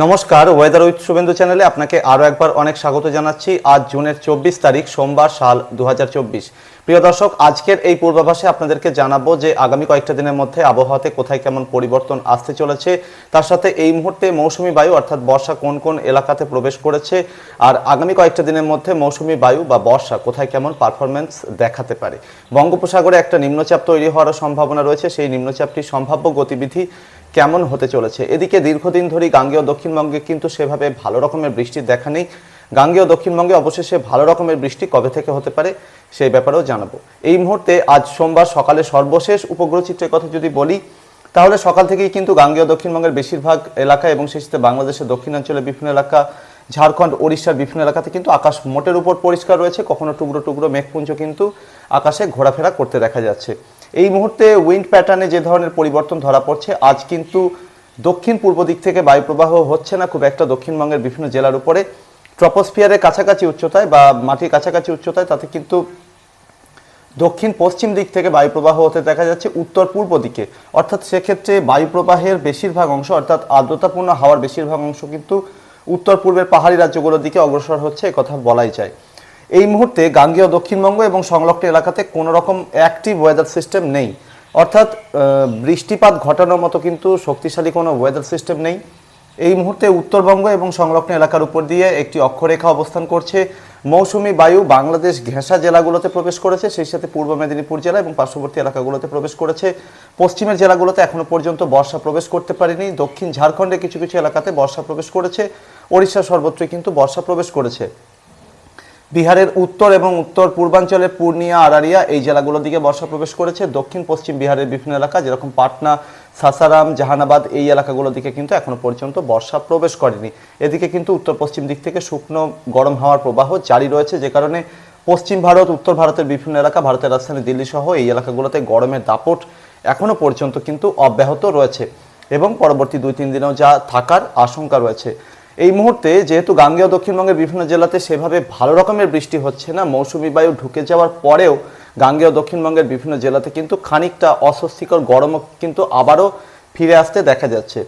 নমস্কার weather with Suvendu চ্যানেলে আপনাকে আরও একবার অনেক স্বাগত জানাচ্ছি। আজ জুনের চব্বিশ তারিখ, সোমবার সাল দুহাজার চব্বিশ। প্রিয় দর্শক, আজকের এই পূর্বাভাসে আপনাদেরকে জানাব যে আগামী কয়েকটা দিনের মধ্যে আবহাওয়াতে কোথায় কেমন পরিবর্তন আসতে চলেছে। তার সাথে এই মুহূর্তে মৌসুমি বায়ু, অর্থাৎ বর্ষা কোন কোন এলাকাতে প্রবেশ করেছে, আর আগামী কয়েকটা দিনের মধ্যে মৌসুমি বায়ু বা বর্ষা কোথায় কেমন পারফরমেন্স দেখাতে পারে। বঙ্গোপসাগরে একটা নিম্নচাপ তৈরি হওয়ার সম্ভাবনা রয়েছে। সেই নিম্নচাপটির সম্ভাব্য গতিবিধি কেমন হতে চলেছে? এদিকে দীর্ঘদিন ধরে গাঙ্গেয় দক্ষিণবঙ্গে কিন্তু সেভাবে ভালো রকমের বৃষ্টির দেখা নেই। গাঙ্গেয় দক্ষিণবঙ্গে অবশেষে ভালো রকমের বৃষ্টি কবে থেকে হতে পারে সেই ব্যাপারেও জানাব। এই মুহূর্তে আজ সোমবার সকালে সর্বশেষ উপগ্রহ চিত্রের কথা যদি বলি, তাহলে সকাল থেকেই কিন্তু গাঙ্গেয় দক্ষিণবঙ্গের বেশিরভাগ এলাকা এবং সেই সাথে বাংলাদেশের দক্ষিণাঞ্চলের বিভিন্ন এলাকা, ঝাড়খণ্ড, ওড়িশার বিভিন্ন এলাকাতে কিন্তু আকাশ মোটের উপর পরিষ্কার রয়েছে। কখনো টুকরো টুকরো মেঘপুঞ্জ কিন্তু আকাশে ঘোরাফেরা করতে দেখা যাচ্ছে। এই মুহূর্তে উইন্ড প্যাটার্নে যে ধরনের পরিবর্তন ধরা পড়ছে, আজ কিন্তু দক্ষিণ পূর্ব দিক থেকে বায়ু প্রবাহ হচ্ছে না, খুব একটা দক্ষিণবঙ্গের বিভিন্ন জেলার উপরে। ট্রপোস্ফিয়ারের কাছাকাছি উচ্চতায় বা মাটির কাছাকাছি উচ্চতায়, তাতে কিন্তু দক্ষিণ পশ্চিম দিক থেকে বায়ুপ্রবাহ হতে দেখা যাচ্ছে উত্তর পূর্ব দিকে। অর্থাৎ সেক্ষেত্রে বায়ুপ্রবাহের বেশিরভাগ অংশ, অর্থাৎ আর্দ্রতাপূর্ণ হাওয়ার বেশিরভাগ অংশ কিন্তু উত্তর পূর্বের পাহাড়ি রাজ্যগুলোর দিকে অগ্রসর হচ্ছে কথা বলাই যায়। এই মুহূর্তে গাঙ্গেয় দক্ষিণবঙ্গ এবং সংলগ্ন এলাকাতে কোনো রকম অ্যাক্টিভ ওয়েদার সিস্টেম নেই। অর্থাৎ বৃষ্টিপাত ঘটানোর মতো কিন্তু শক্তিশালী কোনো ওয়েদার সিস্টেম নেই। এই মুহূর্তে উত্তরবঙ্গ এবং সংলগ্ন এলাকার উপর দিয়ে একটি অক্ষরেখা অবস্থান করছে। মৌসুমি বায়ু বাংলাদেশ ঘেঁষা জেলাগুলোতে প্রবেশ করেছে, সেই সাথে পূর্ব মেদিনীপুর জেলা এবং পার্শ্ববর্তী এলাকাগুলোতে প্রবেশ করেছে। পশ্চিমের জেলাগুলোতে এখনও পর্যন্ত বর্ষা প্রবেশ করতে পারেনি। দক্ষিণ ঝাড়খণ্ডে কিছু কিছু এলাকাতে বর্ষা প্রবেশ করেছে। ওড়িশা সর্বত্রই কিন্তু বর্ষা প্রবেশ করেছে। বিহারের উত্তর এবং উত্তর পূর্বাঞ্চলে পূর্ণিয়া, আরারিয়া এই জেলাগুলোর দিকে বর্ষা প্রবেশ করেছে। দক্ষিণ পশ্চিম বিহারের বিভিন্ন এলাকা, যেরকম পাটনা, সাসারাম, জাহানাবাদ, এই এলাকাগুলোর দিকে কিন্তু এখনও পর্যন্ত বর্ষা প্রবেশ করেনি। এদিকে কিন্তু উত্তর পশ্চিম দিক থেকে শুকনো গরম হাওয়ার প্রবাহ জারি রয়েছে, যে কারণে পশ্চিম ভারত, উত্তর ভারতের বিভিন্ন এলাকা, ভারতের রাজধানী দিল্লি সহ এই এলাকাগুলোতে গরমের দাপট এখনও পর্যন্ত কিন্তু অব্যাহত রয়েছে। এবং পরবর্তী দুই তিন দিনেও যা থাকার আশঙ্কা রয়েছে। এই মুহূর্তে যেহেতু গাঙ্গেয় দক্ষিণবঙ্গের বিভিন্ন জেলাতে সেভাবে ভালো রকমের বৃষ্টি হচ্ছে না, মৌসুমি বায়ু ঢুকে যাওয়ার পরেও গাঙ্গেয় দক্ষিণবঙ্গের বিভিন্ন জেলাতে কিন্তু খানিকটা অস্বস্তিকর গরম কিন্তু আবারও ফিরে আসতে দেখা যাচ্ছে।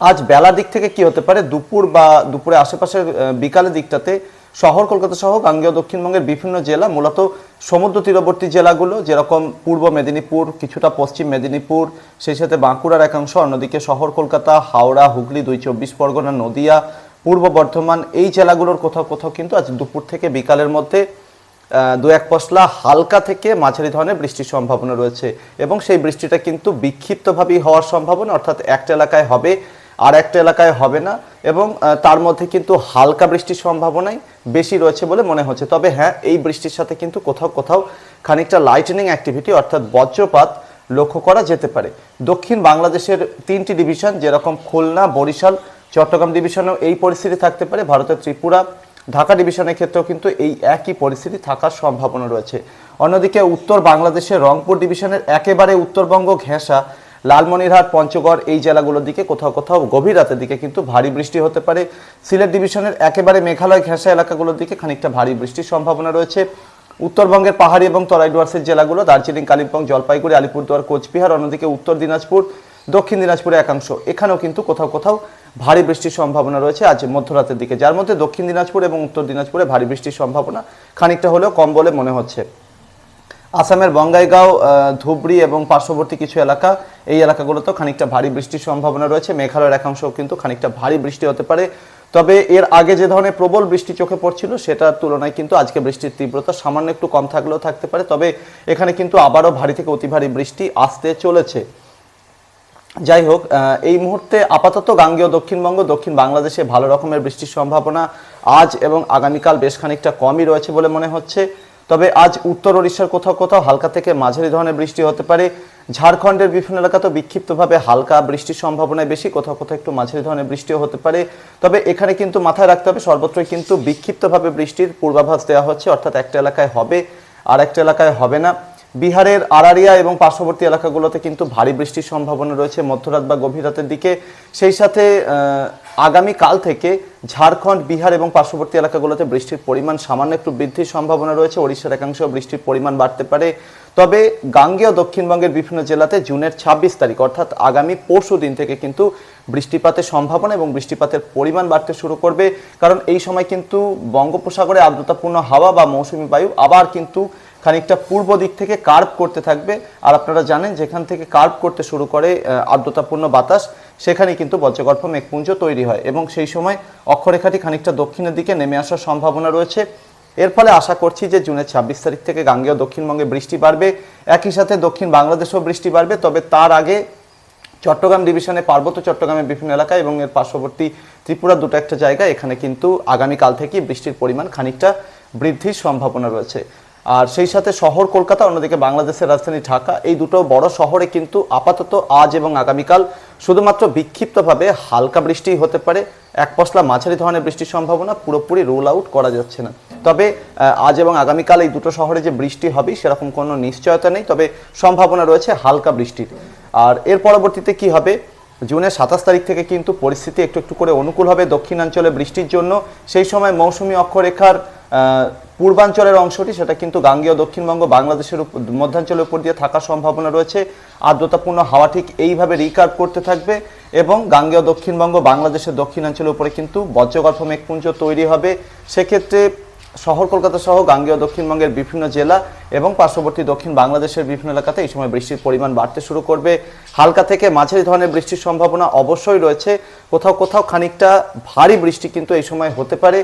আজ বেলা দিক থেকে কি হতে পারে? দুপুর বা দুপুরে আশেপাশের বিকালের দিকটাতে শহর, কলকাতা সহ গাঙ্গেয় দক্ষিণবঙ্গের বিভিন্ন জেলা, মূলত সমুদ্র তীরবর্তী জেলাগুলো, যেরকম পূর্ব মেদিনীপুর, কিছুটা পশ্চিম মেদিনীপুর, সেই সাথে বাঁকুড়ার একাংশ, অন্যদিকে শহর, কলকাতা, হাওড়া, হুগলি, দুই চব্বিশ পরগনা, নদিয়া, পূর্ব বর্ধমান, এই জেলাগুলোর কোথাও কোথাও কিন্তু আজ দুপুর থেকে বিকালের মধ্যে দু এক পশলা হালকা থেকে মাঝারি ধরনের বৃষ্টির সম্ভাবনা রয়েছে এবং সেই বৃষ্টিটা কিন্তু বিক্ষিপ্তভাবেই হওয়ার সম্ভাবনা, অর্থাৎ একটা এলাকায় হবে আর একটা এলাকায় হবে না এবং তার মধ্যে কিন্তু হালকা বৃষ্টির সম্ভাবনাই বেশি রয়েছে বলে মনে হচ্ছে। তবে হ্যাঁ এই বৃষ্টির সাথে কিন্তু কোথাও কোথাও খানিকটা লাইটেনিং অ্যাক্টিভিটি অর্থাৎ বজ্রপাত লক্ষ্য করা যেতে পারে। দক্ষিণ বাংলাদেশের তিনটি ডিভিশন যেরকম খুলনা, বরিশাল, চট্টগ্রাম ডিভিশনেও এই পরিস্থিতি থাকতে পারে। ভারতের ত্রিপুরা, ঢাকা ডিভিশনের ক্ষেত্রেও কিন্তু এই একই পরিস্থিতি থাকার সম্ভাবনা রয়েছে। অন্যদিকে উত্তর বাংলাদেশের রংপুর ডিভিশনের একেবারে উত্তরবঙ্গ ঘেঁষা লালমনিরহাট, পঞ্চগড়, এই জেলাগুলোর দিকে কোথাও কোথাও গভীর রাতের দিকে কিন্তু ভারী বৃষ্টি হতে পারে। সিলেট ডিভিশনের একেবারে মেঘালয় ঘেঁষা এলাকাগুলোর দিকে খানিকটা ভারী বৃষ্টির সম্ভাবনা রয়েছে। উত্তরবঙ্গের পাহাড়ি এবং তরাই ডুয়ার্সের জেলাগুলো দার্জিলিং, কালিম্পং, জলপাইগুড়ি, আলিপুরদুয়ার, কোচবিহার, অন্যদিকে উত্তর দিনাজপুর, দক্ষিণ দিনাজপুরের একাংশ। এখানেও কিন্তু কোথাও কোথাও ভারী বৃষ্টির সম্ভাবনা রয়েছে আজ মধ্যরাতের দিকে। যার মধ্যে দক্ষিণ দিনাজপুর এবং উত্তর দিনাজপুরে ভারী বৃষ্টির সম্ভাবনা খানিকটা হলেও কম বলে মনে হচ্ছে। আসামের বঙ্গাইগাঁও ধুবড়ি এবং পার্শ্ববর্তী কিছু এলাকা, এই এলাকাগুলোতেও খানিকটা ভারী বৃষ্টির সম্ভাবনা রয়েছে। মেঘালয়ের একাংশেও কিন্তু খানিকটা ভারী বৃষ্টি হতে পারে। তবে এর আগে যে ধরনের প্রবল বৃষ্টি চোখে পড়ছিল, সেটার তুলনায় কিন্তু আজকে বৃষ্টির তীব্রতা সামান্য একটু কম থাকলেও থাকতে পারে। তবে এখানে কিন্তু আবারও ভারী থেকে অতি ভারী বৃষ্টি আসতে চলেছে। যাই হোক এই মুহূর্তে আপাতত গাঙ্গেয় দক্ষিণবঙ্গ, দক্ষিণ বাংলাদেশে ভালো রকমের বৃষ্টির সম্ভাবনা আজ এবং আগামীকাল বেশ খানিকটা কমই রয়েছে বলে মনে হচ্ছে। তবে আজ উত্তর ওড়িশার কোথাও কোথাও হালকা থেকে মাঝারি ধরনের বৃষ্টি হতে পারে। ঝাড়খণ্ডের বিভিন্ন এলাকাতেও বিক্ষিপ্তভাবে হালকা বৃষ্টির সম্ভাবনা বেশি, কোথাও কোথাও একটু মাঝারি ধরনের বৃষ্টিও হতে পারে। তবে এখানে কিন্তু মাথায় রাখতে হবে, সর্বত্রই কিন্তু বিক্ষিপ্তভাবে বৃষ্টির পূর্বাভাস দেওয়া হচ্ছে, অর্থাৎ একটা এলাকায় হবে আর একটা এলাকায় হবে না। বিহারের আরারিয়া এবং পার্শ্ববর্তী এলাকাগুলোতে কিন্তু ভারী বৃষ্টির সম্ভাবনা রয়েছে। মধ্যরাত বা গভীর রাতের দিকে। সেই সাথে আগামী কাল থেকে ঝাড়খণ্ড, বিহার এবং পার্শ্ববর্তী এলাকাগুলোতে বৃষ্টির পরিমাণ সামান্য একটু বৃদ্ধির সম্ভাবনা রয়েছে। ওড়িশার একাংশ বৃষ্টির পরিমাণ বাড়তে পারে। তবে গাঙ্গেয় দক্ষিণবঙ্গের বিভিন্ন জেলাতে জুনের ছাব্বিশ তারিখ, অর্থাৎ আগামী পরশু দিন থেকে কিন্তু বৃষ্টিপাতের সম্ভাবনা এবং বৃষ্টিপাতের পরিমাণ বাড়তে শুরু করবে। কারণ এই সময় কিন্তু বঙ্গোপসাগরে আর্দ্রতাপূর্ণ হাওয়া বা মৌসুমী বায়ু আবার কিন্তু খানিকটা পূর্ব দিক থেকে কার্ভ করতে থাকবে। আর আপনারা জানেন যেখান থেকে কার্ভ করতে শুরু করে আর্দ্রতাপূর্ণ বাতাস, সেখানে কিন্তু বজ্রগর্ভ মেঘপুঞ্জ তৈরি হয় এবং সেই সময় অক্ষরেখাটি খানিকটা দক্ষিণের দিকে নেমে আসার সম্ভাবনা রয়েছে। এর ফলে আশা করছি যে জুনের ছাব্বিশ তারিখ থেকে গাঙ্গেয় দক্ষিণবঙ্গে বৃষ্টি বাড়বে। একই সাথে দক্ষিণ বাংলাদেশেও বৃষ্টি বাড়বে, তবে তার আগে চট্টগ্রাম ডিভিশনে, পার্বত্য চট্টগ্রামের বিভিন্ন এলাকা এবং এর পার্শ্ববর্তী ত্রিপুরা দুটো একটা জায়গা এখানে কিন্তু আগামীকাল থেকে বৃষ্টির পরিমাণ খানিকটা বৃদ্ধির সম্ভাবনা রয়েছে। আর সেই সাথে শহর কলকাতা, অন্যদিকে বাংলাদেশের রাজধানী ঢাকা, এই দুটো বড় শহরে কিন্তু আপাতত আজ এবং আগামীকাল শুধুমাত্র বিক্ষিপ্তভাবে হালকা বৃষ্টি হতে পারে। এক পশলা মাঝারি ধরনের বৃষ্টির সম্ভাবনা পুরোপুরি রোল আউট করা যাচ্ছে না। তবে আজ এবং আগামীকাল এই দুটো শহরে যে বৃষ্টি হবে সেরকম কোনো নিশ্চয়তা নেই, তবে সম্ভাবনা রয়েছে হালকা বৃষ্টির। আর এর পরবর্তীতে কি হবে? জুনের সাতাশ তারিখ থেকে কিন্তু পরিস্থিতি একটু একটু করে অনুকূল হবে দক্ষিণাঞ্চলে বৃষ্টির জন্য। সেই সময় মৌসুমী অক্ষরেখার পূর্বাঞ্চলের অংশটি, সেটা কিন্তু গাঙ্গেয় দক্ষিণবঙ্গ, বাংলাদেশের মধ্যাঞ্চলের উপর দিয়ে থাকার সম্ভাবনা রয়েছে। আর্দ্রতাপূর্ণ হাওয়া ঠিক এইভাবে রিকার্ভ করতে থাকবে এবং গাঙ্গেয় দক্ষিণবঙ্গ, বাংলাদেশের দক্ষিণাঞ্চলের উপরে কিন্তু বজ্রগর্ভ মেঘপুঞ্জ তৈরি হবে। সেক্ষেত্রে শহর কলকাতা সহ গাঙ্গেয় দক্ষিণবঙ্গের বিভিন্ন জেলা এবং পার্শ্ববর্তী দক্ষিণ বাংলাদেশের বিভিন্ন এলাকাতে এই সময় বৃষ্টির পরিমাণ বাড়তে শুরু করবে। হালকা থেকে মাঝারি ধরনের বৃষ্টির সম্ভাবনা অবশ্যই রয়েছে। কোথাও কোথাও খানিকটা ভারী বৃষ্টি কিন্তু এই সময় হতে পারে।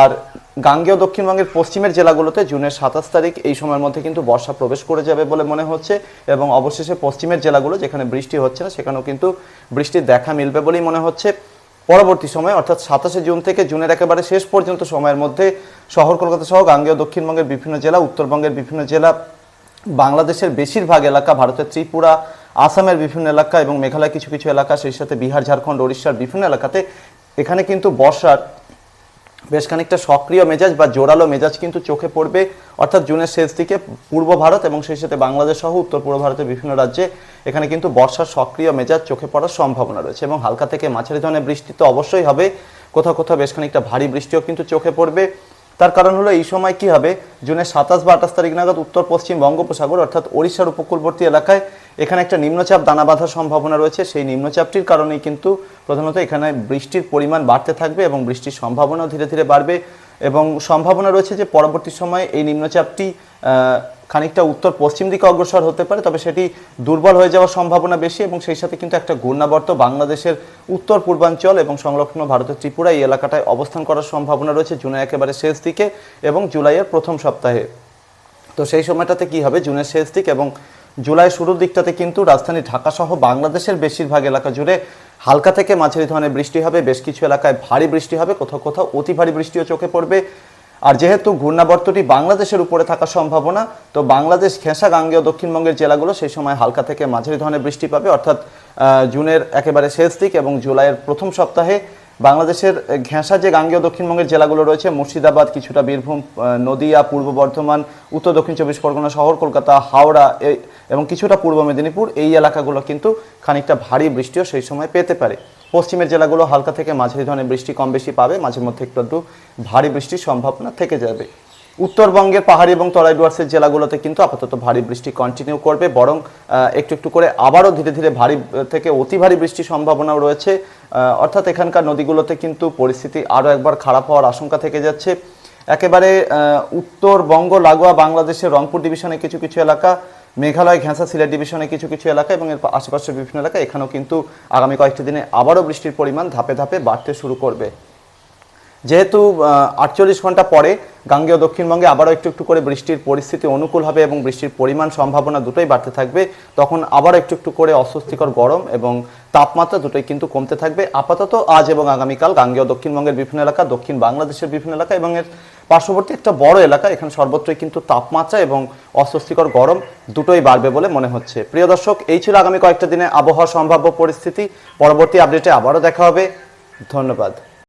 আর গাঙ্গেয় দক্ষিণবঙ্গের পশ্চিমের জেলাগুলোতে জুনের সাতাশ তারিখ এই সময়ের মধ্যে কিন্তু বর্ষা প্রবেশ করে যাবে বলে মনে হচ্ছে এবং অবশেষে পশ্চিমের জেলাগুলো যেখানে বৃষ্টি হচ্ছে না, সেখানেও কিন্তু বৃষ্টির দেখা মিলবে বলেই মনে হচ্ছে। পরবর্তী সময়, অর্থাৎ সাতাশে জুন থেকে জুনের একেবারে শেষ পর্যন্ত সময়ের মধ্যে শহর কলকাতা সহ গাঙ্গেয় দক্ষিণবঙ্গের বিভিন্ন জেলা, উত্তরবঙ্গের বিভিন্ন জেলা, বাংলাদেশের বেশিরভাগ এলাকা, ভারতের ত্রিপুরা, আসামের বিভিন্ন এলাকা এবং মেঘালয় কিছু কিছু এলাকা, সেই সাথে বিহার, ঝাড়খণ্ড, ওড়িশার বিভিন্ন এলাকাতে এখানে কিন্তু বর্ষার বেশ খানিকটা সক্রিয় মেজাজ বা জোরালো মেজাজ কিন্তু চোখে পড়বে, অর্থাৎ জুনের শেষ দিকে পূর্ব ভারত এবং সেই সাথে বাংলাদেশ সহ উত্তর পূর্ব ভারতের বিভিন্ন রাজ্যে এখানে কিন্তু বর্ষার সক্রিয় মেজাজ চোখে পড়ার সম্ভাবনা রয়েছে এবং হালকা থেকে মাঝারি ধরনের বৃষ্টি তো অবশ্যই হবে। কোথাও কোথাও বেশ খানিকটা ভারী বৃষ্টিও কিন্তু চোখে পড়বে। তার কারণ হলো এই সময় কি হবে? জুনের সাতাশ বা আঠাশ তারিখ নাগাদ উত্তর পশ্চিম বঙ্গোপসাগর অর্থাৎ ওড়িশার উপকূলবর্তী এলাকায় এখানে একটা নিম্নচাপ দানা বাঁধার সম্ভাবনা রয়েছে। সেই নিম্নচাপটির কারণেই কিন্তু প্রধানত এখানে বৃষ্টির পরিমাণ বাড়তে থাকবে এবং বৃষ্টির সম্ভাবনাও ধীরে ধীরে বাড়বে। এবং সম্ভাবনা রয়েছে যে পরবর্তী সময়ে এই নিম্নচাপটি খানিকটা উত্তর পশ্চিম দিকে অগ্রসর হতে পারে, তবে সেটি দুর্বল হয়ে যাওয়ার সম্ভাবনা বেশি এবং সেই সাথে কিন্তু একটা ঘূর্ণাবর্ত বাংলাদেশের উত্তর পূর্বাঞ্চল এবং সংলগ্ন ভারতের ত্রিপুরা এই এলাকাটায় অবস্থান করার সম্ভাবনা রয়েছে জুনের একেবারে শেষ দিকে এবং জুলাইয়ের প্রথম সপ্তাহে। তো সেই সময়টাতে কি হবে? জুনের শেষ দিক এবং জুলাই শুরুর দিকটাতে কিন্তু রাজধানী ঢাকা সহ বাংলাদেশের বেশিরভাগ এলাকা জুড়ে হালকা থেকে মাঝারি ধরনের বৃষ্টি হবে। বেশ কিছু এলাকায় ভারী বৃষ্টি হবে, কোথাও কোথাও অতি ভারী বৃষ্টিও চোখে পড়বে। আর যেহেতু ঘূর্ণাবর্তটি বাংলাদেশের উপরে থাকার সম্ভাবনা, তো বাংলাদেশ ঘেঁষা গাঙ্গেয় দক্ষিণবঙ্গের জেলাগুলো সেই সময় হালকা থেকে মাঝারি ধরনের বৃষ্টি পাবে। অর্থাৎ জুনের একেবারে শেষ দিক এবং জুলাইয়ের প্রথম সপ্তাহে বাংলাদেশের ঘেঁষা যে গাঙ্গেয় দক্ষিণবঙ্গের জেলাগুলো রয়েছে, মুর্শিদাবাদ, কিছুটা বীরভূম নদীয়া, পূর্ব বর্ধমান, উত্তর দক্ষিণ চব্বিশ পরগনা শহর, কলকাতা, হাওড়া এবং কিছুটা পূর্ব মেদিনীপুর, এই এলাকাগুলো কিন্তু খানিকটা ভারী বৃষ্টিও সেই সময় পেতে পারে। পশ্চিমের জেলাগুলো হালকা থেকে মাঝারি ধরনের বৃষ্টি কম বেশি পাবে মাঝে মধ্যে একটু একটু ভারী বৃষ্টির সম্ভাবনা থেকে যাবে। উত্তরবঙ্গের পাহাড়ি এবং তরাই ডুয়ার্সের জেলাগুলোতে কিন্তু আপাতত ভারী বৃষ্টি কন্টিনিউ করবে, বরং একটু একটু করে আবারও ধীরে ধীরে ভারী থেকে অতি ভারী বৃষ্টির সম্ভাবনাও রয়েছে। অর্থাৎ এখানকার নদীগুলোতে কিন্তু পরিস্থিতি আরও একবার খারাপ হওয়ার আশঙ্কা থেকে যাচ্ছে। একেবারে উত্তরবঙ্গ, লাগোয়া, বাংলাদেশের রংপুর ডিভিশনে কিছু কিছু এলাকা, মেঘালয় ঘেঁষা সিলেট ডিভিশনে কিছু কিছু এলাকা এবং এর আশেপাশের বিভিন্ন এলাকা এখানেও কিন্তু আগামী কয়েকটি দিনে আবারও বৃষ্টির পরিমাণ ধাপে ধাপে বাড়তে শুরু করবে। যেহেতু আটচল্লিশ ঘণ্টা পরে গাঙ্গেয় দক্ষিণবঙ্গে আবারও একটু একটু করে বৃষ্টির পরিস্থিতি অনুকূল হবে এবং বৃষ্টির পরিমাণ সম্ভাবনা দুটোই বাড়তে থাকবে, তখন আবার একটু একটু করে অস্বস্তিকর গরম এবং তাপমাত্রা দুটোই কিন্তু কমতে থাকবে। আপাতত আজ এবং আগামীকাল গাঙ্গেয় দক্ষিণবঙ্গের বিভিন্ন এলাকা, দক্ষিণ বাংলাদেশের বিভিন্ন এলাকা এবং এর পার্শ্ববর্তী একটা বড় এলাকা, এখানে সর্বত্রই কিন্তু তাপমাত্রা এবং অস্বস্তিকর গরম দুটোই বাড়বে বলে মনে হচ্ছে। প্রিয় দর্শক, এই ছিল আগামী কয়েকটা দিনে আবহাওয়া সম্ভাব্য পরিস্থিতি। পরবর্তী আপডেটে আবারও দেখা হবে। ধন্যবাদ।